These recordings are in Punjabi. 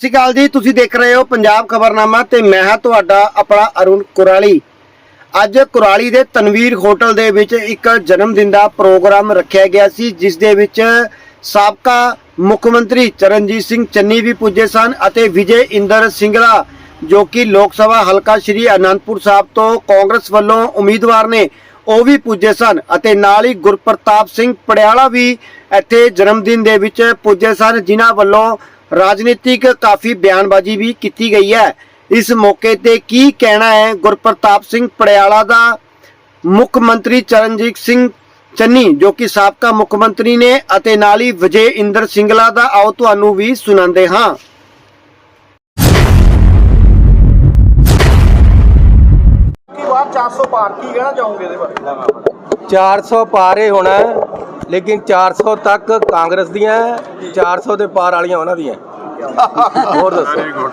ਸਤਿ ਸ਼੍ਰੀ ਅਕਾਲ ਜੀ, ਤੁਸੀਂ ਦੇਖ ਰਹੇ ਹੋ ਪੰਜਾਬ ਖਬਰਨਾਮਾ ਤੇ ਮੈਂ ਹਾਂ ਤੁਹਾਡਾ ਆਪਣਾ ਅਰੁਣ ਕੁਰਾਲੀ। ਅੱਜ ਕੁਰਾਲੀ ਦੇ ਤਨਵੀਰ ਹੋਟਲ ਦੇ ਵਿੱਚ ਇੱਕ ਜਨਮ ਦਿਨ ਦਾ ਪ੍ਰੋਗਰਾਮ ਰੱਖਿਆ ਗਿਆ ਸੀ, ਜਿਸ ਦੇ ਵਿੱਚ ਸਾਬਕਾ ਮੁੱਖ ਮੰਤਰੀ ਚਰਨਜੀਤ ਸਿੰਘ ਚੰਨੀ ਵੀ ਪੁੱਜੇ ਸਨ ਅਤੇ ਵਿਜੇ ਇੰਦਰ ਸਿੰਗਲਾ, ਜੋ ਕਿ ਲੋਕ ਸਭਾ ਹਲਕਾ ਸ਼੍ਰੀ ਅਨੰਦਪੁਰ ਸਾਹਿਬ ਤੋਂ ਕਾਂਗਰਸ ਵੱਲੋਂ ਉਮੀਦਵਾਰ ਨੇ, ਉਹ ਵੀ ਪੁੱਜੇ ਸਨ ਅਤੇ ਨਾਲ ਹੀ ਗੁਰਪ੍ਰਤਾਪ ਸਿੰਘ ਪੜਿਆਲਾ ਵੀ ਇੱਥੇ ਜਨਮ ਦਿਨ ਦੇ ਵਿੱਚ ਪੁੱਜੇ ਸਨ, ਜਿਨ੍ਹਾਂ ਵੱਲੋਂ ਰਾਜਨੀਤਿਕ ਕਾਫੀ ਬਿਆਨਬਾਜ਼ੀ ਵੀ ਕੀਤੀ ਗਈ ਹੈ। ਇਸ ਮੌਕੇ ਤੇ ਕੀ ਕਹਿਣਾ ਹੈ ਗੁਰਪ੍ਰਤਾਪ ਸਿੰਘ ਪੜਿਆਲਾ ਦਾ ਮੁੱਖ ਮੰਤਰੀ ਚਰਨਜੀਤ ਸਿੰਘ ਚੰਨੀ ਜੋ ਕਿ ਸਾਬਕਾ ਮੁੱਖ ਮੰਤਰੀ ਨੇ ਅਤੇ ਨਾਲ ਹੀ ਵਿਜੇ ਇੰਦਰ ਸਿੰਗਲਾ ਦਾ ਆਓ ਤੁਹਾਨੂੰ ਵੀ ਸੁਣਾਉਂਦੇ ਹਾਂ। ਕੀ ਬਾਤ 400 ਪਾਰ ਕੀ ਕਹਿਣਾ ਚਾਹੋਗੇ ਇਹਦੇ ਬਾਰੇ? 400 ਪਾਰੇ ਹੋਣਾ। ਲੇਕਿਨ 400 ਤੱਕ ਕਾਂਗਰਸ ਦੀਆਂ ਹੈ, 400 ਦੇ ਪਾਰ ਵਾਲੀਆਂ ਉਹਨਾਂ ਦੀਆਂ ਹੋਰ ਦੱਸੋ।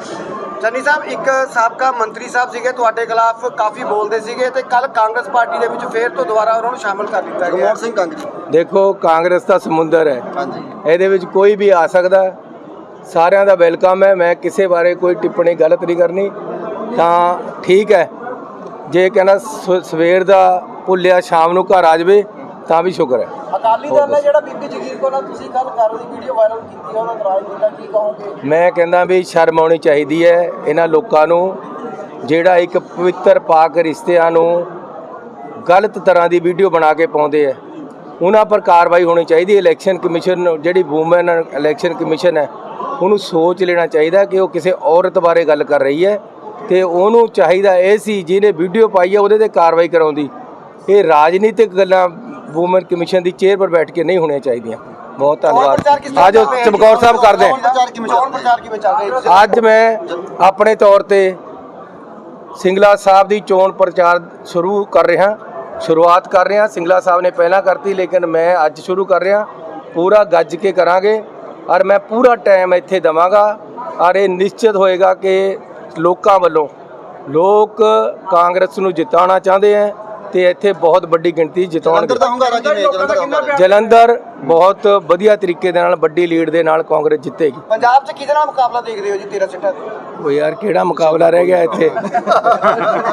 ਚੰਨੀ ਸਾਹਿਬ ਇੱਕ ਸਾਬਕਾ ਮੰਤਰੀ ਸਾਹਿਬ ਸੀਗੇ ਤੁਹਾਡੇ ਖਿਲਾਫ ਕਾਫੀ ਬੋਲਦੇ ਸੀਗੇ ਤੇ ਕੱਲ ਕਾਂਗਰਸ ਪਾਰਟੀ ਦੇ ਵਿੱਚ ਫੇਰ ਤੋਂ ਦੁਬਾਰਾ ਉਹਨਾਂ ਨੂੰ ਸ਼ਾਮਲ ਕਰ ਦਿੱਤਾ ਗਿਆ। ਸਿੰਘ ਕਾਂਗਰਸ। ਦੇਖੋ ਕਾਂਗਰਸ ਦਾ ਸਮੁੰਦਰ ਹੈ। ਹਾਂਜੀ। ਇਹਦੇ ਵਿੱਚ ਕੋਈ ਵੀ ਆ ਸਕਦਾ ਹੈ। ਸਾਰਿਆਂ ਦਾ ਵੈਲਕਮ ਹੈ। ਮੈਂ ਕਿਸੇ ਬਾਰੇ ਕੋਈ ਟਿੱਪਣੀ ਗਲਤ ਨਹੀਂ ਕਰਨੀ। ਤਾਂ ਠੀਕ ਹੈ। ਜੇ ਕਹਿੰਦਾ ਸ- ਸਵੇਰ ਦਾ ਭੁੱਲਿਆ ਸ਼ਾਮ ਨੂੰ ਘਰ ਆ ਜਾਵੇ ਤਾਂ ਵੀ ਸ਼ੁਕਰ ਹੈ। ਅਕਾਲੀ ਦਲ ਨੇ ਜਿਹੜਾ ਬੀਬੀ ਜਗੀਰ ਕੋ ਨਾਲ ਤੁਸੀਂ ਕੱਲ ਕਰ ਦੀ ਵੀਡੀਓ ਵਾਇਰਲ ਕੀਤੀ ਹੈ ਉਹਦਾ ਇਤਰਾਜ਼ ਕੀਤਾ ਕੀ ਕਹੋਗੇ? ਮੈਂ ਕਹਿੰਦਾ ਵੀ ਸ਼ਰਮ ਆਉਣੀ ਚਾਹੀਦੀ ਹੈ ਇਹਨਾਂ ਲੋਕਾਂ ਨੂੰ ਜਿਹੜਾ ਇੱਕ ਪਵਿੱਤਰ ਪਾਕ ਰਿਸ਼ਤਿਆਂ ਨੂੰ ਗਲਤ ਤਰ੍ਹਾਂ ਦੀ ਵੀਡੀਓ ਬਣਾ ਕੇ ਪਾਉਂਦੇ ਆ। ਉਹਨਾਂ ਪਰ ਕਾਰਵਾਈ ਹੋਣੀ ਚਾਹੀਦੀ ਹੈ। ਇਲੈਕਸ਼ਨ ਕਮਿਸ਼ਨ ਜਿਹੜੀ ਵੂਮਨ ਇਲੈਕਸ਼ਨ ਕਮਿਸ਼ਨ ਹੈ ਉਹਨੂੰ ਸੋਚ ਲੈਣਾ ਚਾਹੀਦਾ ਕਿ ਉਹ ਕਿਸੇ ਔਰਤ ਬਾਰੇ ਗੱਲ ਕਰ ਰਹੀ ਹੈ ਤੇ ਉਹਨੂੰ ਚਾਹੀਦਾ ਇਹ ਸੀ ਜਿਹਨੇ ਵੀਡੀਓ ਪਾਈ ਹੈ ਉਹਦੇ ਤੇ ਕਾਰਵਾਈ ਕਰਾਉਂਦੀ। ਇਹ ਰਾਜਨੀਤਿਕ ਗੱਲਾਂ ਵੂਮਨ ਕਮਿਸ਼ਨ ਦੀ ਚੇਅਰ ਪਰ ਬੈਠ ਕੇ ਨਹੀਂ ਹੋਣੀਆਂ ਚਾਹੀਦੀਆਂ। ਬਹੁਤ ਧੰਨਵਾਦ। ਆਜੋ ਚਮਕੌਰ ਸਾਹਿਬ ਕਰਦੇ। ਅੱਜ ਮੈਂ ਆਪਣੇ ਤੌਰ ਤੇ ਸਿੰਗਲਾ ਸਾਹਿਬ ਦੀ ਚੋਣ ਪ੍ਰਚਾਰ ਸ਼ੁਰੂ ਕਰ ਰਿਹਾ ਸ਼ੁਰੂਆਤ ਕਰ ਰਿਹਾ। ਸਿੰਗਲਾ ਸਾਹਿਬ ਨੇ ਪਹਿਲਾਂ ਕਰਤੀ ਲੇਕਿਨ ਮੈਂ ਅੱਜ ਸ਼ੁਰੂ ਕਰ ਰਿਹਾ। ਪੂਰਾ ਗੱਜ ਕੇ ਕਰਾਂਗੇ। ਔਰ ਮੈਂ ਪੂਰਾ ਟਾਈਮ ਇੱਥੇ ਦਵਾਂਗਾ। ਔਰ ਇਹ ਨਿਸ਼ਚਿਤ ਹੋਏਗਾ ਕਿ ਲੋਕਾਂ ਵੱਲੋਂ ਲੋਕ ਕਾਂਗਰਸ ਨੂੰ ਜਿਤਾਉਣਾ ਚਾਹੁੰਦੇ ਹੈ। ਤੇ ਇੱਥੇ ਬਹੁਤ ਵੱਡੀ ਗਿਣਤੀ ਜਿਤਾਉਣਗੇ। ਜਲੰਧਰ ਦਾ ਹੁੰਗਾਰਾ ਜਲੰਧਰ ਬਹੁਤ ਵਧੀਆ ਤਰੀਕੇ ਦੇ ਨਾਲ ਵੱਡੀ ਲੀਡ ਦੇ ਨਾਲ ਕਾਂਗਰਸ ਜਿੱਤੇਗੀ। ਪੰਜਾਬ 'ਚ ਕਿਹਦੇ ਨਾਲ ਮੁਕਾਬਲਾ ਦੇਖ ਰਹੇ ਹੋ ਜੀ 13 ਸੀਟਾਂ ਤੇ? ਉਹ ਯਾਰ ਕਿਹੜਾ ਮੁਕਾਬਲਾ ਰਹਿ ਗਿਆ ਇੱਥੇ?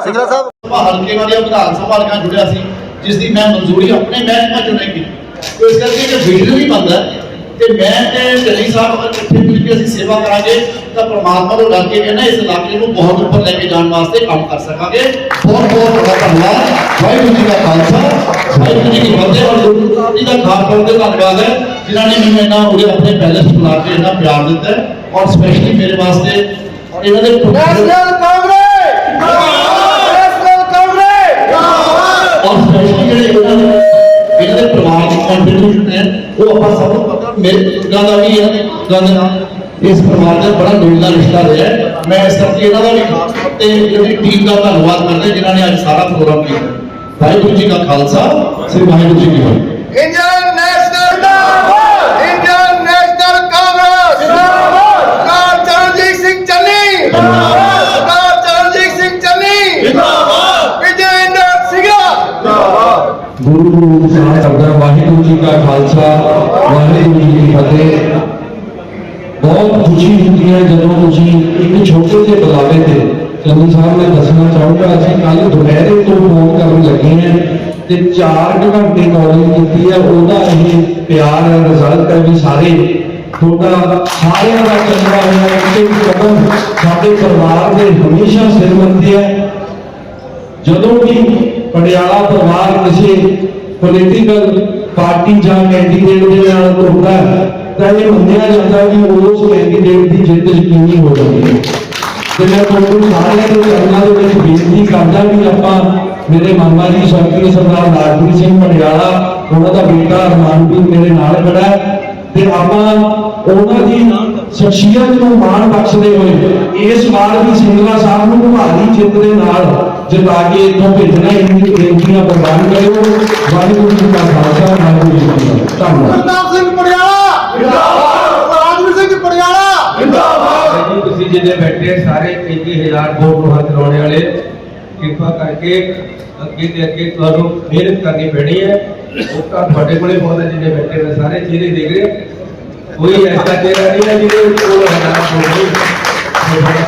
ਸਿੰਗਲਾ ਸਾਹਿਬ। ਹਲਕੇ ਵਾਲੇ ਵਿਧਾਨ ਸਭਾ ਨਾਲ ਜੁੜਿਆ ਸੀ ਜਿਸ ਦੀ ਮੈਂ ਮਨਜ਼ੂਰੀ ਆਪਣੇ ਮਹਿਕਮੇ ਚੋਂ ਨਹੀਂ ਕੀਤੀ। ਇਸ ਕਰਕੇ ਜੇ ਵਿਜ਼ਨ ਵੀ ਬਣਦਾ ਹੈ। ਤੇ ਮੈਂ ਤੇ ਢੱਲੀ ਸਾਹਿਬ ਅਗਰ ਇਕੱਠੇ ਮਿਲ ਕੇ ਅਸੀਂ ਸੇਵਾ ਕਰਾਂਗੇ ਤਾਂ ਪ੍ਰਮਾਤਮਾ ਤੋਂ ਡਰ ਕੇ ਕਹਿੰਦਾ ਇਸ ਇਲਾਕੇ ਨੂੰ ਬਹੁਤ ਉੱਪਰ ਲੈ ਕੇ ਜਾਣ ਵਾਸਤੇ ਕੰਮ ਕਰ ਸਕਾਂਗੇ। ਬਹੁਤ ਬਹੁਤ ਤੁਹਾਡਾ ਧੰਨਵਾਦ। ਵਾਹਿਗੁਰੂ ਜੀ ਦਾ ਖਾਲਸਾ ਵਾਹਿਗੁਰੂ ਜੀ ਕੀ ਫਤਿਹ। ਔਰ ਗੁਰੂ ਸਾਹਿਬ ਜੀ ਦਾ ਖਾਸ ਤੌਰ ਤੇ ਧੰਨਵਾਦ ਹੈ ਜਿਨ੍ਹਾਂ ਨੇ ਮੈਨੂੰ ਇੰਨਾ ਉਰੇ ਆਪਣੇ ਪੈਲੇਸ ਬੁਲਾ ਕੇ ਇੰਨਾ ਪਿਆਰ ਦਿੱਤਾ ਔਰ ਸਪੈਸ਼ਲੀ ਮੇਰੇ ਵਾਸਤੇ ਔਰ ਇਹਨਾਂ ਦੇ ਔਰ ਸਪੈਸ਼ਲੀ ਜਿਹੜੇ ਇਹਨਾਂ ਦੇ ਇਹਨਾਂ ਦੇ ਪਰਿਵਾਰ ਦੀ ਕੰਟਰੀਬਿਊਸ਼ਨ ਹੈ ਉਹ ਆਪਾਂ ਸਭ ਨੂੰ ਪਤਾ ਮੇਰੇ ਬਜ਼ੁਰਗਾਂ ਦਾ ਵੀ ਇਹਨਾਂ ਦੇ ਬਜ਼ੁਰਗਾਂ ਦੇ ਨਾਲ ਇਸ ਪਰਿਵਾਰ ਦਾ ਬੜਾ ਦਿਲ ਰਿਸ਼ਤਾ ਰਿਹਾ ਹੈ। ਮੈਂ ਇਸ ਕਰਕੇ ਇਹਨਾਂ ਦਾ ਵੀ ਖਾਸ ਤੌਰ ਤੇ ਜਿਹੜੀ ਟੀਮ ਦਾ ਧੰਨਵਾਦ ਕਰਦਾ ਜਿਨ੍ਹਾਂ ਨੇ ਅੱਜ ਸਾਰਾ ਪ੍ਰੋਗਰਾਮ ਕੀਤਾ ਵਾਹਿਗੁਰੂ ਜੀ ਕਾ ਖਾਲਸਾ ਸ੍ਰੀ ਵਾਹਿਗੁਰੂ ਵਾਹਿਗੁਰੂ ਜੀ ਕਾ ਖਾਲਸਾ, ਵਾਹਿਗੁਰੂ ਜੀ ਕੀ ਫਤਿਹ। ਬਹੁਤ ਖੁਸ਼ੀ ਹੁੰਦੀ ਹੈ ਜਦੋਂ ਤੁਸੀਂ ਇੱਕ ਛੋਟੇ ਜਿਹੇ ਬੁਲਾਵੇ ਤੇ ਚੰਨੀ ਸਾਹਿਬ ਮੈਂ ਦੱਸਣਾ ਚਾਹੂੰਗਾ, ਅਸੀਂ ਕੱਲ ਦੁਪਹਿਰੇ ਤੋਂ ਫੋਨ ਕਰਨ ਲੱਗੇ ਹਾਂ ਤੇ 4 ਘੰਟੇ ਕਾਲਿੰਗ ਕੀਤੀ ਹੈ, ਉਹਦਾ ਇਹ ਪਿਆਰ ਹੈ ਰਿਜ਼ਲਟ ਹੈ ਵੀ ਸਾਰੇ, ਤੁਹਾਡਾ ਸਾਰਿਆਂ ਦਾ ਚੰਗਾ ਹੋਇਆ ਕਿ ਕਦਮ ਸਾਡੇ ਪਰਿਵਾਰ ਦੇ ਹਮੇਸ਼ਾ ਸਿਰ ਮੰਨਦੇ ਹੈ ਜਦੋਂ ਵੀ ਪਟਿਆਲਾ ਪਰਿਵਾਰ ਕਿਸੇ ਪੋਲੀਟੀਕਲ ਪਾਰਟੀ ਜਾਂ ਕੈਂਡੀਡੇਟ ਦੇ ਨਾਲ ਤੁਰਦਾ ਤਾਂ ਇਹ ਮੰਨਿਆ ਜਾਂਦਾ ਵੀ ਉਸ ਕੈਂਡੀਡੇਟ ਦੀ ਜਿੱਤ ਯਕੀਨੀ ਹੋ ਜਾਂਦੀ ਹੈ। ਤੇ ਮੈਂ ਤੁਹਾਨੂੰ ਸਾਰਿਆਂ ਦੇ ਚਰਨਾਂ ਦੇ ਵਿੱਚ ਬੇਨਤੀ ਕਰਦਾ ਵੀ ਆਪਾਂ ਮੇਰੇ ਮਾਮਾ ਜੀ ਸਵਰਗੀ ਸਰਦਾਰ ਲਾਲਪ੍ਰੀਤ ਸਿੰਘ ਪਟਿਆਲਾ, ਉਹਨਾਂ ਦਾ ਬੇਟਾ ਅਰਮਾਨ ਵੀ ਮੇਰੇ ਨਾਲ ਖੜਾ ਹੈ। ਤੇ ਆਪਾਂ ਉਹਨਾਂ ਦੀ ਸ਼ਖਸੀਅਤ ਨੂੰ ਮਾਣ ਬਖਸ਼ਦੇ ਹੋਏ ਇਸ ਵਾਰ ਵੀ ਸਿੰਗਲਾ ਸਾਹਿਬ ਨੂੰ ਭਾਰੀ ਜਿੱਤ ਦੇ ਨਾਲ ਜਿਤਾ ਕੇ ਇੱਥੋਂ ਭੇਜਣਾ ਇੰਨੀ ਬੇਨਤੀਆਂ ਪ੍ਰਦਾਨ ਕਰਿਓ। ਵਾਹਿਗੁਰੂ ਜੀ ਕਾ ਖਾਲਸਾ ਵਾਹਿਗੁਰੂ ਜੀ ਕੀ ਫਤਿਹ। ਧੰਨਵਾਦ। ਗੁਰਦਾਸ ਸਿੰਘ ਪੜਿਆਲਾ ਜਿੰਦਾਬਾਦ ਰਾਜਵੀਰ ਸਿੰਘ ਪੜਿਆਲਾ ਜੀ ਤੁਸੀਂ ਜਿਹਦੇ ਬੈਠੇ ਸਾਰੇ 35000 ਵੋਟ ਨੂੰ ਹੱਥ ਲਾਉਣੇ ਵਾਲੇ ਕਿਰਪਾ ਕਰਕੇ ਅੱਗੇ ਤੇ ਅੱਗੇ ਤੁਹਾਨੂੰ ਮਿਹਨਤ ਕਰਨੀ ਪੈਣੀ ਹੈ। ਵੋਟਾਂ ਤੁਹਾਡੇ ਕੋਲੇ ਹੈ ਜਿਹਦੇ ਬੈਠੇ ਨੇ ਸਾਰੇ ਚਿਹਰੇ ਦੇਖ ਰਹੇ ਕੋਈ ਐਸਾ ਚਿਹਰਾ ਨਹੀਂ ਹੈ ਜਿਹਦੇ ਕੋਲ ਹਜ਼ਾਰ ਵੋਟ ਨਹੀਂ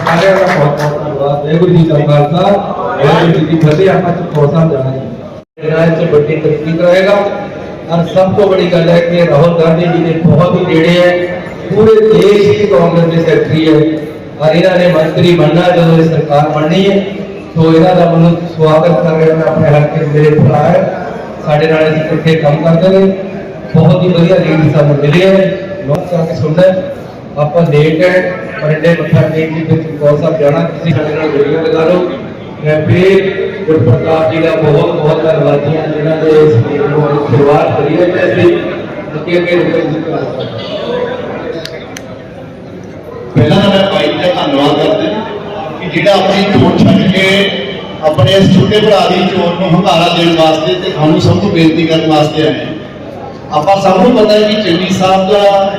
ਸਾਰਿਆਂ ਦਾ ਬਹੁਤ ਬਹੁਤ ਧੰਨਵਾਦ। ਵਾਹਿਗੁਰੂ ਜੀ ਕਾ ਖਾਲਸਾ। ਵਾਹਿਗੁਰੂ ਜੀ ਕੀ ਫਤਿਹ ਆਪਾਂ ਚੁਪੌ ਸਾਹਿਬ ਜਾਣਾ ਜੀ ਰਾਜ ਚ ਵੱਡੀ ਤਰੱਕੀ ਕਰਾਏਗਾ ਔਰ ਸਭ ਤੋਂ ਬੜੀ ਗੱਲ ਹੈ ਕਿ ਰਾਹੁਲ ਗਾਂਧੀ ਜੀ ਦੇ ਬਹੁਤ ਹੀ ਨੇੜੇ ਹੈ ਪੂਰੇ ਦੇਸ਼ ਦੀ ਕਾਂਗਰਸ ਦੇ ਸੈਕਟਰੀ ਹੈ ਔਰ ਇਹਨਾਂ ਨੇ ਮੰਤਰੀ ਬਣਨਾ ਜਦੋਂ ਇਹ ਸਰਕਾਰ ਬਣਨੀ ਹੈ ਸੋ ਇਹਨਾਂ ਦਾ ਮੈਨੂੰ ਸਵਾਗਤ ਕਰ ਰਿਹਾ ਮੈਂ ਆਪਣੇ ਹਲਕੇ ਦੇ ਮੇਰੇ ਭਰਾ ਹੈ ਸਾਡੇ ਨਾਲ ਅਸੀਂ ਇਕੱਠੇ ਕੰਮ ਕਰਦੇ ਨੇ ਬਹੁਤ ਹੀ ਵਧੀਆ ਲੀਡਰ ਸਾਨੂੰ ਮਿਲੇ ਹੈ ਲੋਕ ਚਾਹ ਕੇ ਸੁਣਦਾ ਹੈ। ਆਪਾਂ ਲੇਟ ਹੈ ਪਰਡੇ ਮੱਥਾ ਟੇਕ ਕੇ ਫਿਰ ਚਮਕੌਰ ਸਾਹਿਬ ਜਾਣਾ ਤੁਸੀਂ ਸਾਡੇ ਨਾਲ ਵੀਡੀਓ ਲਗਾ ਲਓ ਮੈਂ ਫਿਰ ਗੁਰਪ੍ਰਤਾਪ ਜੀ ਦਾ ਬਹੁਤ ਬਹੁਤ ਧੰਨਵਾਦੀ ਹਾਂ ਜਿਨ੍ਹਾਂ ਦੇ ਇਸ meeting ਨੂੰ ਅੱਜ ਸ਼ੁਰੂਆਤ ਕਰੀ ਹੈ ਤੇ ਅਸੀਂ ਅੱਗੇ ਅੱਗੇ ਰੁਕੇ ਜੀ ਪਹਿਲਾਂ ਤਾਂ ਮੈਂ ਭਾਈ ਦਾ ਧੰਨਵਾਦ ਕਰਦਾ ਕਿ ਜਿਹੜਾ ਆਪਣੀ ਚੋਣ ਛੱਡ ਕੇ ਆਪਣੇ ਇਸ ਛੋਟੇ ਭਰਾ ਦੀ ਚੋਣ ਨੂੰ ਹੰਗਾਰਾ ਦੇਣ ਵਾਸਤੇ ਤੇ ਸਾਨੂੰ ਸਭ ਨੂੰ ਬੇਨਤੀ ਕਰਨ ਵਾਸਤੇ ਆਏ ਆਪਾਂ ਸਭ ਨੂੰ ਪਤਾ ਹੈ ਕਿ ਚੰਨੀ ਸਾਹਿਬ ਦਾ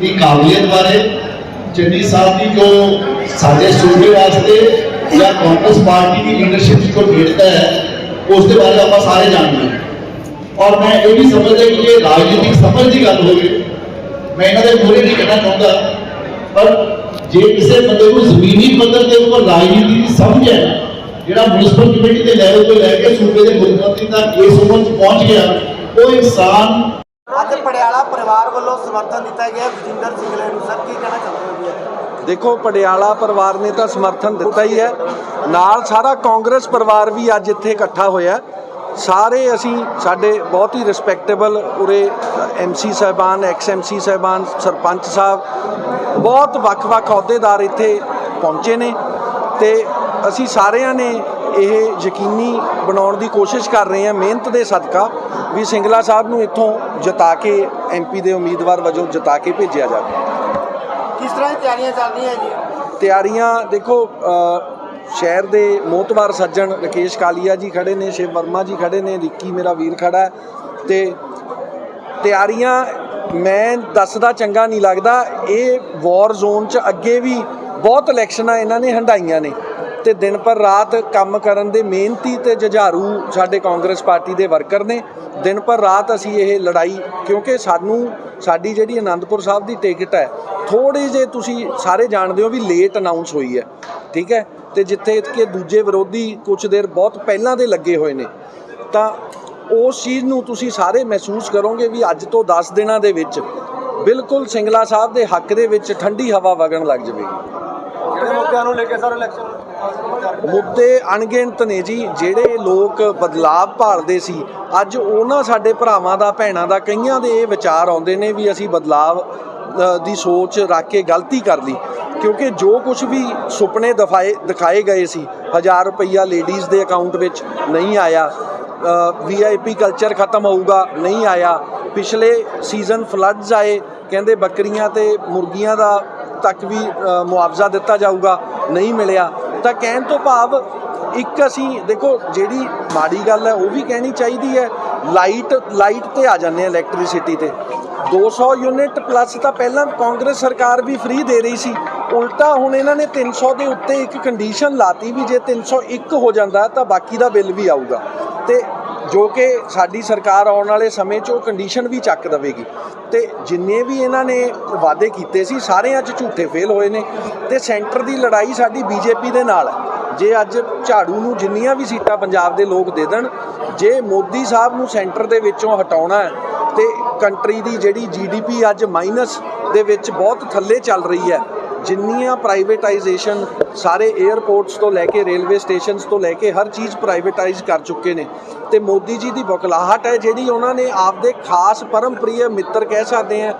ਦੀ ਕਾਬਲੀਅਤ ਬਾਰੇ, ਚੰਨੀ ਸਾਹਿਬ ਦੀ ਜੋ ਸਾਡੇ ਸੂਬੇ ਵਾਸਤੇ ਜਾਂ ਕਾਂਗਰਸ ਪਾਰਟੀ ਦੀ ਲੀਡਰਸ਼ਿਪ ਜੋ ਖੇਡਦਾ ਹੈ ਉਸ ਦੇ ਬਾਰੇ ਆਪਾਂ ਸਾਰੇ ਜਾਣਦੇ ਹਾਂ। ਔਰ ਮੈਂ ਇਹ ਵੀ ਸਮਝਦਾ ਕਿ ਇਹ ਰਾਜਨੀਤਿਕ ਸਮਝ ਦੀ ਗੱਲ ਹੋਵੇ। ਮੈਂ ਇਹਨਾਂ ਦੇ ਮੂਹਰੇ ਨਹੀਂ ਕਹਿਣਾ ਚਾਹੁੰਦਾ। ਪਰ ਜੇ ਕਿਸੇ ਬੰਦੇ ਨੂੰ ਜ਼ਮੀਨੀ ਪੱਧਰ ਦੇ ਉੱਪਰ ਰਾਜਨੀਤੀ ਦੀ ਸਮਝ ਹੈ ਨਾ, ਜਿਹੜਾ ਮਿਊਨਿਸਪਲ ਕਮੇਟੀ ਦੇ ਲੈਵਲ ਤੋਂ ਲੈ ਕੇ ਸੂਬੇ ਦੇ ਮੁੱਖ ਮੰਤਰੀ ਤੱਕ ਇਸ ਉਮਰ 'ਚ ਪਹੁੰਚ ਗਿਆ ਉਹ ਇਨਸਾਨ ਅੱਜ ਪੜਿਆਲਾ ਪਰਿਵਾਰ ਵੱਲੋਂ ਸਮਰਥਨ ਦਿੱਤਾ ਗਿਆ। ਵਜਿੰਦਰ ਸਿੰਗਲੇ ਨੂੰ ਸਰ ਕੀ ਕਹਿਣਾ ਚਾਹੁੰਦੇ ਹੋ ਦੇਖੋ, ਪਟਿਆਲਾ ਪਰਿਵਾਰ ਨੇ ਤਾਂ ਸਮਰਥਨ ਦਿੱਤਾ ਹੀ ਹੈ। ਨਾਲ ਸਾਰਾ ਕਾਂਗਰਸ ਪਰਿਵਾਰ ਵੀ ਅੱਜ ਇੱਥੇ ਇਕੱਠਾ ਹੋਇਆ। ਸਾਰੇ ਅਸੀਂ, ਸਾਡੇ ਬਹੁਤ ਹੀ ਰਿਸਪੈਕਟੇਬਲ ਉਰੇ ਐਮਸੀ ਸਾਹਿਬਾਨ ਐਕਸ ਐਮਸੀ ਸਾਹਿਬਾਨ, ਸਰਪੰਚ ਸਾਹਿਬ, ਬਹੁਤ ਵੱਖ-ਵੱਖ ਅਹੁਦੇਦਾਰ ਇੱਥੇ ਪਹੁੰਚੇ ਨੇ ਤੇ ਅਸੀਂ ਸਾਰਿਆਂ ਨੇ ਇਹ ਯਕੀਨੀ ਬਣਾਉਣ ਦੀ ਕੋਸ਼ਿਸ਼ ਕਰ ਰਹੇ ਹਾਂ, ਮਿਹਨਤ ਦੇ ਸਦਕਾ ਵੀ ਸਿੰਗਲਾ ਸਾਹਿਬ ਨੂੰ ਇੱਥੋਂ ਜਿਤਾ ਕੇ ਐਮਪੀ ਦੇ ਉਮੀਦਵਾਰ ਵਜੋਂ ਜਿਤਾ ਕੇ ਭੇਜਿਆ ਜਾਵੇ। ਤਰ੍ਹਾਂ ਦੀ ਤਿਆਰੀਆਂ ਚੱਲ ਜੀ। ਤਿਆਰੀਆਂ, ਦੇਖੋ ਸ਼ਹਿਰ ਦੇ ਮੋਤਵਾਰ ਸੱਜਣ ਰਕੇਸ਼ ਕਾਲੀਆ ਜੀ ਖੜੇ ਨੇ, ਸ਼ਿਵ ਵਰਮਾ ਜੀ ਖੜੇ ਨੇ, ਰਿੱਕੀ ਮੇਰਾ ਵੀਰ ਖੜਾ ਹੈ ਤੇ ਤਿਆਰੀਆਂ ਮੈਂ ਦੱਸਦਾ ਚੰਗਾ ਨਹੀਂ ਲੱਗਦਾ, ਇਹ ਵਾਰ ਜ਼ੋਨ 'ਚ ਅੱਗੇ ਵੀ ਬਹੁਤ ਇਲੈਕਸ਼ਨਾਂ ਇਹਨਾਂ ਨੇ ਹੰਡਾਈਆਂ ਨੇ। ਤੇ ਦਿਨ ਪਰ ਰਾਤ ਕੰਮ ਕਰਨ ਦੇ ਮਿਹਨਤੀ ਤੇ ਜੁਝਾਰੂ ਸਾਡੇ ਕਾਂਗਰਸ ਪਾਰਟੀ ਦੇ ਵਰਕਰ ਨੇ। ਦਿਨ ਪਰ ਰਾਤ ਅਸੀਂ ਇਹ ਲੜਾਈ, ਕਿਉਂਕਿ ਸਾਨੂੰ, ਸਾਡੀ ਜਿਹੜੀ ਆਨੰਦਪੁਰ ਸਾਹਿਬ ਦੀ ਟਿਕਟ ਹੈ ਥੋੜੀ ਜੇ ਤੁਸੀਂ ਸਾਰੇ ਜਾਣਦੇ ਹੋ ਵੀ ਲੇਟ ਅਨਾਉਂਸ ਹੋਈ ਹੈ, ਠੀਕ ਹੈ? ਤੇ ਜਿੱਥੇ ਕਿ ਦੂਜੇ ਵਿਰੋਧੀ ਕੁਝ ਦੇਰ ਬਹੁਤ ਪਹਿਲਾਂ ਦੇ ਲੱਗੇ ਹੋਏ ਨੇ। ਤਾਂ ਉਸ ਚੀਜ਼ ਨੂੰ ਤੁਸੀਂ ਸਾਰੇ ਮਹਿਸੂਸ ਕਰੋਗੇ ਵੀ ਅੱਜ ਤੋਂ 10 ਦਿਨਾਂ ਦੇ ਵਿੱਚ ਬਿਲਕੁਲ ਸਿੰਗਲਾ ਸਾਹਿਬ ਦੇ ਹੱਕ ਦੇ ਵਿੱਚ ਠੰਡੀ ਹਵਾ ਵਗਣ ਲੱਗ ਜਾਵੇਗੀ। ਕਿਹੜੇ ਮੁੱਦਿਆਂ ਨੂੰ ਲੈ ਕੇ ਸਰ ਇਲੈਕਸ਼ਨ ਮੁੱਦੇ ਅਣਗਿਣਤ ਨੇ ਜੀ, ਜਿਹੜੇ ਲੋਕ ਬਦਲਾਵ ਭਾਲਦੇ ਸੀ। ਅੱਜ ਉਹਨਾਂ ਸਾਡੇ ਭਰਾਵਾਂ ਦਾ, ਭੈਣਾਂ ਦਾ, ਕਈਆਂ ਦੇ ਇਹ ਵਿਚਾਰ ਆਉਂਦੇ ਨੇ ਵੀ ਅਸੀਂ ਬਦਲਾਵ ਦੀ ਸੋਚ ਰੱਖ ਕੇ ਗਲਤੀ ਕਰ ਲਈ। ਕਿਉਂਕਿ ਜੋ ਕੁਝ ਵੀ ਸੁਪਨੇ ਦਿਖਾਏ ਦਿਖਾਏ ਗਏ ਸੀ 1000 ਰੁਪਈਆ ਲੇਡੀਜ਼ ਦੇ ਅਕਾਊਂਟ ਵਿੱਚ ਨਹੀਂ ਆਇਆ। ਵੀਆਈਪੀ ਕਲਚਰ ਖਤਮ ਹੋਊਗਾ, ਨਹੀਂ ਆਇਆ। ਪਿਛਲੇ ਸੀਜ਼ਨ ਫਲੱਡਸ ਆਏ, ਕਹਿੰਦੇ ਬੱਕਰੀਆਂ ਤੇ ਮੁਰਗੀਆਂ ਦਾ ਤੱਕ ਵੀ ਮੁਆਵਜ਼ਾ ਦਿੱਤਾ ਜਾਊਗਾ, ਨਹੀਂ ਮਿਲਿਆ। ਤਾਂ ਕਹਿਣ ਤੋਂ ਭਾਵ ਇੱਕ ਅਸੀਂ, ਦੇਖੋ, ਜਿਹੜੀ ਮਾੜੀ ਗੱਲ ਹੈ, ਉਹ ਵੀ ਕਹਿਣੀ ਚਾਹੀਦੀ ਹੈ। ਲਾਈਟ ਲਾਈਟ ਤੇ ਆ ਜਾਂਦੇ ਆ ਇਲੈਕਟ੍ਰਿਸਿਟੀ ਤੇ। 200 ਯੂਨਿਟ ਪਲੱਸ ਤਾਂ ਪਹਿਲਾਂ ਕਾਂਗਰਸ ਸਰਕਾਰ ਵੀ ਫ੍ਰੀ ਦੇ ਰਹੀ ਸੀ। ਉਲਟਾ ਹੁਣ ਇਹਨਾਂ ਨੇ 300 ਦੇ ਉੱਤੇ ਇੱਕ ਕੰਡੀਸ਼ਨ ਲਾਤੀ ਵੀ ਜੇ 301 ਹੋ ਜਾਂਦਾ ਤਾਂ ਬਾਕੀ ਦਾ ਬਿੱਲ ਵੀ ਆਊਗਾ। ਤੇ ਜੋ ਕਿ ਸਾਡੀ ਸਰਕਾਰ ਆਉਣ ਵਾਲੇ ਸਮੇਂ 'ਚ ਉਹ ਕੰਡੀਸ਼ਨ ਵੀ ਚੱਕ ਦੇਵੇਗੀ। ਤੇ ਜਿੰਨੇ ਵੀ ਇਹਨਾਂ ਨੇ ਵਾਅਦੇ ਕੀਤੇ ਸੀ ਸਾਰੇ ਅੱਜ ਝੂਠੇ ਫੇਲ ਹੋਏ ਨੇ। ਤੇ ਸੈਂਟਰ ਦੀ ਲੜਾਈ ਸਾਡੀ ਬੀਜੇਪੀ ਦੇ ਨਾਲ ਹੈ। ਜੇ ਅੱਜ ਝਾੜੂ ਨੂੰ ਜਿੰਨੀਆਂ ਵੀ ਸੀਟਾਂ ਪੰਜਾਬ ਦੇ ਲੋਕ ਦੇ ਦੇਣ, ਜੇ ਮੋਦੀ ਸਾਹਿਬ ਨੂੰ ਸੈਂਟਰ ਦੇ ਵਿੱਚੋਂ ਹਟਾਉਣਾ ਹੈ, ਤੇ ਕੰਟਰੀ ਦੀ ਜਿਹੜੀ ਜੀਡੀਪੀ ਅੱਜ ਮਾਈਨਸ ਦੇ ਵਿੱਚ ਬਹੁਤ ਥੱਲੇ ਚੱਲ ਰਹੀ ਹੈ ਜਿੰਨੀਆਂ ਪ੍ਰਾਈਵੇਟਾਈਜੇਸ਼ਨ ਸਾਰੇ 에ਅਰਪੋਰਟਸ ਤੋਂ ਲੈ ਕੇ ਰੇਲਵੇ ਸਟੇਸ਼ਨਸ ਤੋਂ ਲੈ ਕੇ ਹਰ ਚੀਜ਼ ਪ੍ਰਾਈਵੇਟਾਈਜ਼ ਕਰ ਚੁੱਕੇ ਨੇ। ਤੇ ਮੋਦੀ ਜੀ ਦੀ ਬਕਲਾਹਟ ਹੈ ਜਿਹੜੀ ਉਹਨਾਂ ਨੇ ਆਪਦੇ ਖਾਸ ਪਰਮਪ੍ਰਿਯ ਮਿੱਤਰ ਕਹਿ ਸਕਦੇ ਆ,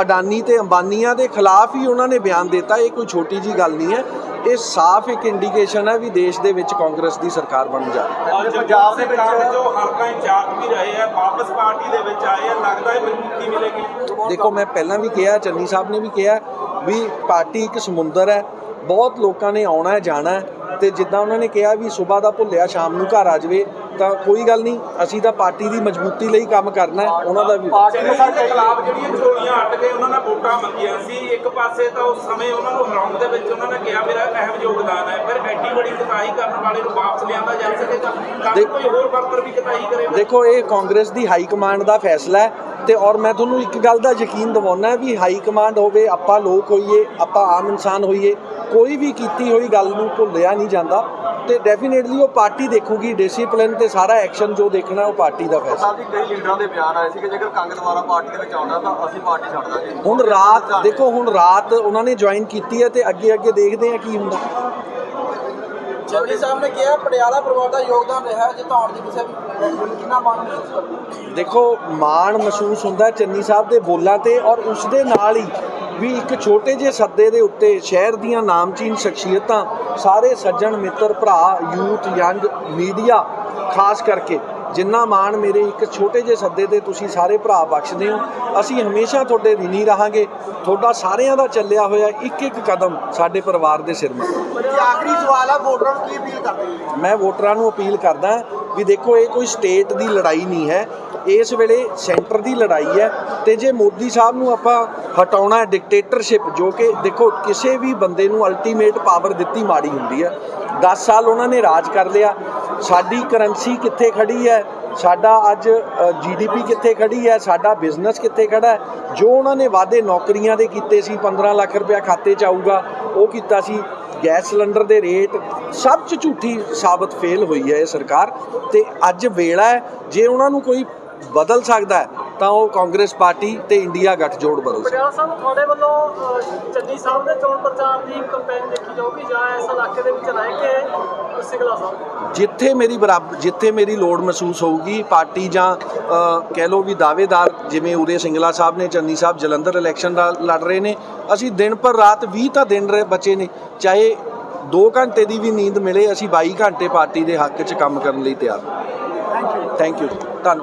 ਅਡਾਨੀ ਤੇ ਅੰਬਾਨੀਆਂ ਦੇ ਖਿਲਾਫ ਹੀ ਉਹਨਾਂ ਨੇ ਬਿਆਨ ਦਿੱਤਾ, ਇਹ ਕੋਈ ਛੋਟੀ ਜੀ ਗੱਲ ਨਹੀਂ ਹੈ। ਇਹ ਸਾਫ਼ ਇੱਕ ਇੰਡੀਕੇਸ਼ਨ ਹੈ ਵੀ ਦੇਸ਼ ਦੇ ਵਿੱਚ ਕਾਂਗਰਸ ਦੀ ਸਰਕਾਰ ਬਣ ਜਾ ਰਹੀ ਹੈ। ਪੰਜਾਬ ਦੇ ਵਿੱਚ ਜੋ ਹਲਕਾ ਇੰਚਾਰਜ ਵੀ ਰਹੇ ਆ ਵਾਪਸ ਪਾਰਟੀ ਦੇ ਵਿੱਚ ਆਏ ਆ ਲੱਗਦਾ ਹੈ ਮੁਕਤੀ ਮਿਲੇਗੀ? ਦੇਖੋ ਮੈਂ ਪਹਿਲਾਂ ਵੀ ਕਿਹਾ ਚੰਨੀ ਸਾਹਿਬ ਨੇ ਵੀ ਕਿਹਾ ਵੀ ਪਾਰਟੀ ਇੱਕ ਸਮੁੰਦਰ ਹੈ ਬਹੁਤ ਲੋਕਾਂ ਨੇ ਆਉਣਾ ਹੈ ਜਾਣਾ ਹੈ। ਤੇ ਜਿੱਦਾਂ ਉਹਨਾਂ ਨੇ ਕਿਹਾ ਵੀ ਸਵੇਰ ਦਾ ਭੁੱਲਿਆ ਸ਼ਾਮ ਨੂੰ ਘਰ ਆ ਜਾਵੇ ਤਾਂ ਕੋਈ ਗੱਲ ਨਹੀਂ ਅਸੀਂ ਤਾਂ ਪਾਰਟੀ ਦੀ ਮਜ਼ਬੂਤੀ ਲਈ ਕੰਮ ਕਰਨਾ ਹੈ ਉਹਨਾਂ ਦਾ ਵੀ। ਚੰਨੀ ਦੇ ਖਿਲਾਫ ਜਿਹੜੀਆਂ ਚੋਰੀਆਂ ਹਟ ਕੇ ਉਹਨਾਂ ਨੇ ਵੋਟਾਂ ਮੰਗੀਆਂ ਸੀ ਇੱਕ ਪਾਸੇ ਤਾਂ ਉਸ ਸਮੇਂ ਉਹਨਾਂ ਨੂੰ ਹਰਾਉਣ ਦੇ ਵਿੱਚ ਉਹਨਾਂ ਨੇ ਕਿਹਾ ਮੇਰਾ ਅਹਿਮ ਯੋਗਦਾਨ ਹੈ ਫਿਰ ਐਡੀ ਬੜੀ ਕਤਾਈ ਕਰਨ ਵਾਲੇ ਨੂੰ ਵਾਪਸ ਲਿਆਂਦਾ ਜਾ ਸਕੇਗਾ ਕੋਈ ਹੋਰ ਵਰਕਰ ਵੀ ਕਤਾਈ ਕਰੇਗਾ ਦੇਖੋ ਇਹ ਕਾਂਗਰਸ ਦੀ ਹਾਈ ਕਮਾਂਡ ਦਾ ਫੈਸਲਾ ਹੈ ਤੇ ਔਰ ਮੈਂ ਤੁਹਾਨੂੰ ਇੱਕ ਗੱਲ ਦਾ ਯਕੀਨ ਦਿਵਾਉਣਾ ਹੈ ਵੀ ਹਾਈ ਕਮਾਂਡ ਹੋਵੇ ਆਪਾਂ ਲੋਕ ਹੋਈਏ ਆਪਾਂ ਆਮ ਇਨਸਾਨ ਹੋਈਏ ਕੋਈ ਵੀ ਕੀਤੀ ਹੋਈ ਗੱਲ ਨੂੰ ਭੁੱਲਿਆ ਨਹੀਂ ਜਾਂਦਾ ਤੇ ਡੈਫੀਨੇਟਲੀ ਉਹ ਪਾਰਟੀ ਦੇਖੂਗੀ ਡਿਸਪਲਿਨ ਤੇ ਸਾਰਾ ਐਕਸ਼ਨ ਜੋ ਦੇਖਣਾ ਉਹ ਪਾਰਟੀ ਦਾ ਫੈਸਲਾ। ਸਾਹਿਬ ਜੀ ਕਈ ਲੀਡਰਾਂ ਦੇ ਬਿਆਨ ਆਏ ਸੀ ਕਿ ਜੇਕਰ ਕੰਗ ਦੁਬਾਰਾ ਪਾਰਟੀ ਦੇ ਵਿੱਚ ਆਉਂਦਾ ਤਾਂ ਅਸੀਂ ਪਾਰਟੀ ਛੱਡ ਦਾਂਗੇ। ਹੁਣ ਰਾਤ ਦੇਖੋ ਹੁਣ ਰਾਤ ਉਹਨਾਂ ਨੇ ਜੁਆਇਨ ਕੀਤੀ ਹੈ ਤੇ ਅੱਗੇ ਅੱਗੇ ਦੇਖਦੇ ਆ ਕੀ ਹੁੰਦਾ। ਚੰਨੀ ਸਾਹਿਬ ਨੇ ਕਿਹਾ ਪਟਿਆਲਾ ਪਰਿਵਾਰ ਦਾ ਯੋਗਦਾਨ ਰਿਹਾ ਜਿਤਾਉਣ ਦੀ ਕਿਸੇ ਕਿੰਨਾ ਮਾਣ ਮਹਿਸੂਸ ਕਰਦੇ ਦੇਖੋ, ਮਾਣ ਮਹਿਸੂਸ ਹੁੰਦਾ ਚੰਨੀ ਸਾਹਿਬ ਦੇ ਬੋਲਾਂ ਤੇ ਔਰ ਉਸ ਦੇ ਨਾਲ ਹੀ ਵੀ ਇੱਕ ਛੋਟੇ ਜਿਹੇ ਸੱਦੇ ਦੇ ਉੱਤੇ ਸ਼ਹਿਰ ਦੀਆਂ ਨਾਮਚੀਨ ਸ਼ਖਸੀਅਤਾਂ, ਸਾਰੇ ਸੱਜਣ, ਮਿੱਤਰ, ਭਰਾ, ਯੂਥ, ਯੰਗ, ਮੀਡੀਆ, ਖਾਸ ਕਰਕੇ ਜਿੰਨਾ ਮਾਣ ਮੇਰੇ ਇੱਕ ਛੋਟੇ ਜਿਹੇ ਸੱਦੇ ਤੇ ਤੁਸੀਂ ਸਾਰੇ ਭਰਾ ਬਖਸ਼ਦੇ ਹੋ ਅਸੀਂ ਹਮੇਸ਼ਾ ਤੁਹਾਡੇ ਰਿਣੀ ਰਹਾਂਗੇ। ਤੁਹਾਡਾ ਸਾਰਿਆਂ ਦਾ ਚੱਲਿਆ ਹੋਇਆ ਇੱਕ ਇੱਕ ਕਦਮ ਸਾਡੇ ਪਰਿਵਾਰ ਦੇ ਸਿਰ ਮੇ। ਆਖਰੀ ਸਵਾਲ ਆ ਵੋਟਰਾਂ ਨੂੰ ਕੀ ਅਪੀਲ ਕਰਦੇ ਹੋ ਮੈਂ ਵੋਟਰਾਂ ਨੂੰ ਅਪੀਲ ਕਰਦਾ ਵੀ ਦੇਖੋ ਇਹ ਕੋਈ ਸਟੇਟ ਦੀ ਲੜਾਈ ਨਹੀਂ ਹੈ। ਇਸ ਵੇਲੇ ਸੈਂਟਰ ਦੀ ਲੜਾਈ ਹੈ ਤੇ ਜੇ ਮੋਦੀ ਸਾਹਿਬ ਨੂੰ ਆਪਾਂ ਹਟਾਉਣਾ ਹੈ ਡਿਕਟੇਟਰਸ਼ਿਪ ਜੋ ਕਿ ਦੇਖੋ ਕਿਸੇ ਵੀ ਬੰਦੇ ਨੂੰ ਅਲਟੀਮੇਟ ਪਾਵਰ ਦਿੱਤੀ ਮਾੜੀ ਹੁੰਦੀ ਹੈ। 10 ਸਾਲ ਉਹਨਾਂ ਨੇ ਰਾਜ ਕਰ ਲਿਆ ਸਾਡੀ ਕਰੰਸੀ ਕਿੱਥੇ ਖੜੀ ਹੈ? ਸਾਡਾ ਅੱਜ ਜੀਡੀਪੀ ਕਿੱਥੇ ਖੜੀ ਹੈ? ਸਾਡਾ ਬਿਜ਼ਨਸ ਕਿੱਥੇ ਖੜਾ ਹੈ? ਜੋ ਉਹਨਾਂ ਨੇ ਵਾਅਦੇ ਨੌਕਰੀਆਂ ਦੇ ਕੀਤੇ ਸੀ 15 ਲੱਖ ਰੁਪਇਆ ਖਾਤੇ 'ਚ ਆਊਗਾ, ਉਹ ਕੀਤਾ ਸੀ। ਗੈਸ ਸਿਲੰਡਰ ਦੇ ਰੇਟ ਸਭ 'ਚ ਝੂਠੀ ਸਾਬਤ ਫੇਲ ਹੋਈ ਹੈ ਇਹ ਸਰਕਾਰ। ਤੇ ਅੱਜ ਵੇਲਾ ਹੈ, ਜੇ ਉਹਨਾਂ ਨੂੰ ਕੋਈ ਬਦਲ ਸਕਦਾ ਹੈ ਤਾਂ ਉਹ ਕਾਂਗਰਸ ਪਾਰਟੀ ਤੇ ਇੰਡੀਆ ਗੱਠਜੋੜ ਸਕਦਾ ਪਟਿਆਲਾ ਸਾਹਿਬ ਤੁਹਾਡੇ ਵੱਲੋਂ ਚੰਨੀ ਸਾਹਿਬ ਦੇ ਚੋਣ ਪ੍ਰਚਾਰ ਦੀ ਕੰਪੇਨ ਦੇਖੀ ਜਾਊਗੀ ਜਾਂ ਇਸ ਇਲਾਕੇ ਦੇ ਵਿੱਚ ਰਹਿ ਕੇ ਸਿੰਗਲਾ ਸਾਹਿਬ? ਜਿੱਥੇ ਮੇਰੀ ਬਰਾਬਰ ਜਿੱਥੇ ਮੇਰੀ ਲੋੜ ਮਹਿਸੂਸ ਹੋਊਗੀ ਪਾਰਟੀ ਜਾਂ ਕਹਿ ਲਓ ਵੀ ਦਾਅਵੇਦਾਰ ਜਿਵੇਂ ਉਰੇ ਸਿੰਗਲਾ ਸਾਹਿਬ ਨੇ ਚੰਨੀ ਸਾਹਿਬ ਜਲੰਧਰ ਇਲੈਕਸ਼ਨ ਦਾ ਲੜ ਰਹੇ ਨੇ ਅਸੀਂ ਦਿਨ ਪਰ ਰਾਤ 20 ਤਾਂ ਦਿਨ ਰਹੇ ਬਚੇ ਨੇ ਚਾਹੇ 2 ਘੰਟੇ ਦੀ ਵੀ ਨੀਂਦ ਮਿਲੇ ਅਸੀਂ 22 ਘੰਟੇ ਪਾਰਟੀ ਦੇ ਹੱਕ 'ਚ ਕੰਮ ਕਰਨ ਲਈ ਤਿਆਰ ਥੈਂਕ ਯੂ ਥੈਂਕ ਯੂ ਧੰਨਵਾਦ।